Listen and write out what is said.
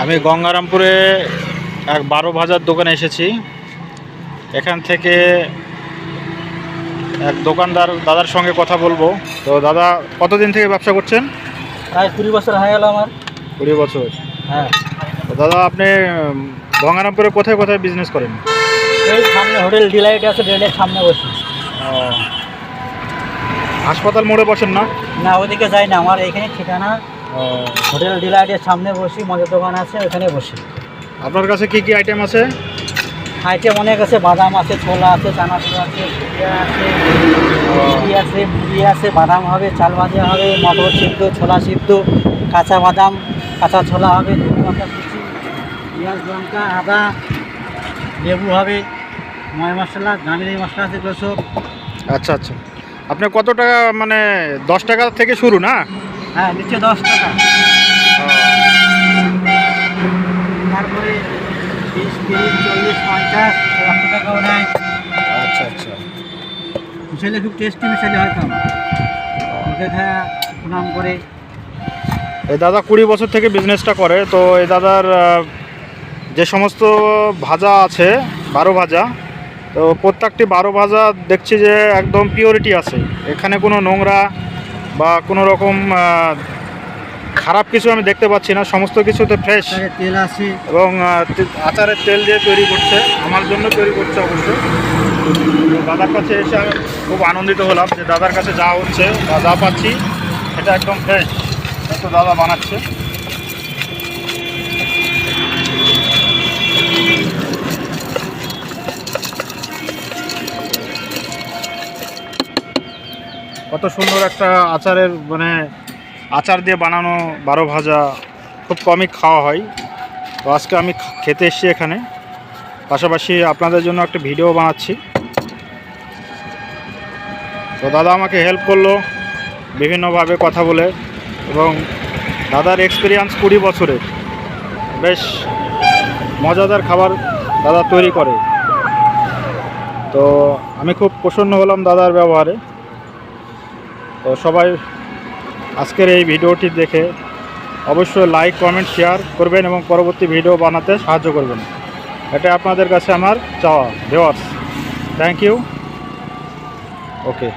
আমি গঙ্গারামপুরে এক বারো ভাজার দোকানে এসেছি। এখান থেকে এক দোকানদার দাদার সঙ্গে কথা বলব। তো দাদা কতদিন থেকে ব্যবসা করছেন? প্রায় কুড়ি বছর হয়ে গেল আমার। কুড়ি বছর। হ্যাঁ। তো দাদা আপনি গঙ্গারামপুরে কোথায় কোথায় বিজনেস করেন? এই সামনে হোটেল ডিলাইট আছে ডিলাইটের সামনে বসে। হাসপাতাল মোড়ে বসেন না? না ওদিকে যাই না আমার এখানে ঠিকানা হোটেল ডিলাইটের সামনে বসি মদের দোকান আছে ওখানে বসি। আপনার কাছে কি কি আইটেম আছে? আইটেম অনেক আছে বাদাম আছে ছোলা আছে চানাচুর আছে আছে মুড়ি আছে মুড়ি আছে বাদাম হবে চাল ভাজা হবে মটর সিদ্ধ ছোলা সিদ্ধ কাঁচা বাদাম কাঁচা ছোলা হবে পেঁয়াজ লঙ্কা আদা লেবু হবে ময় মশলা দামির মশলা আছে এগুলো সব। আচ্ছা আচ্ছা। আপনার কত টাকা মানে দশ টাকা থেকে শুরু না? হ্যাঁ নিচে দশ টাকা। তারপরে বিশ তিরিশ চল্লিশ পঞ্চাশ একশো টাকাও নেয়। আচ্ছা আচ্ছা। মিশাইলে খুব টেস্টি মিশাইলে হয়তো প্রণাম করে। এই দাদা কুড়ি বছর থেকে বিজনেসটা করে তো এই দাদার যে সমস্ত ভাজা আছে বারো ভাজা তো প্রত্যেকটি বারো ভাজা দেখছি যে একদম পিওরিটি আছে। এখানে কোনো নোংরা বা কোনো রকম খারাপ কিছু আমি দেখতে পাচ্ছি না। সমস্ত কিছুতে ফ্রেশ তেল আছে। এবং আচারের তেল দিয়ে তৈরি করছে। আমার জন্য তৈরি করছে অবশ্যই দাদার কাছে এসে আমি খুব আনন্দিত হলাম যে দাদার কাছে যা হচ্ছে বা যা পাচ্ছি এটা একদম ফ্রেশ তো দাদা বানাচ্ছে। কত সুন্দর একটা আচারের মানে আচার দিয়ে বানানো বারো ভাজা, খুব কমই খাওয়া হয়। তো আজকে আমি খেতে এসেছি এখানে। পাশাপাশি আপনাদের জন্য একটা ভিডিও বানাচ্ছি। তো দাদা আমাকে হেল্প করল বিভিন্নভাবে কথা বলে এবং দাদার এক্সপিরিয়েন্স কুড়ি বছরের বেশ মজাদার খাবার দাদা তৈরি করে। তো আমি খুব প্রসন্ন হলাম দাদার ব্যবহারে। তো সবাই আজকের এই ভিডিওটি দেখে অবশ্যই লাইক কমেন্ট শেয়ার করবেন এবং পরবর্তী ভিডিও বানাতে সাহায্য করবেন। এটা আপনাদের কাছে আমার চাওয়া ভিওয়ার্স থ্যাংক ইউ ওকে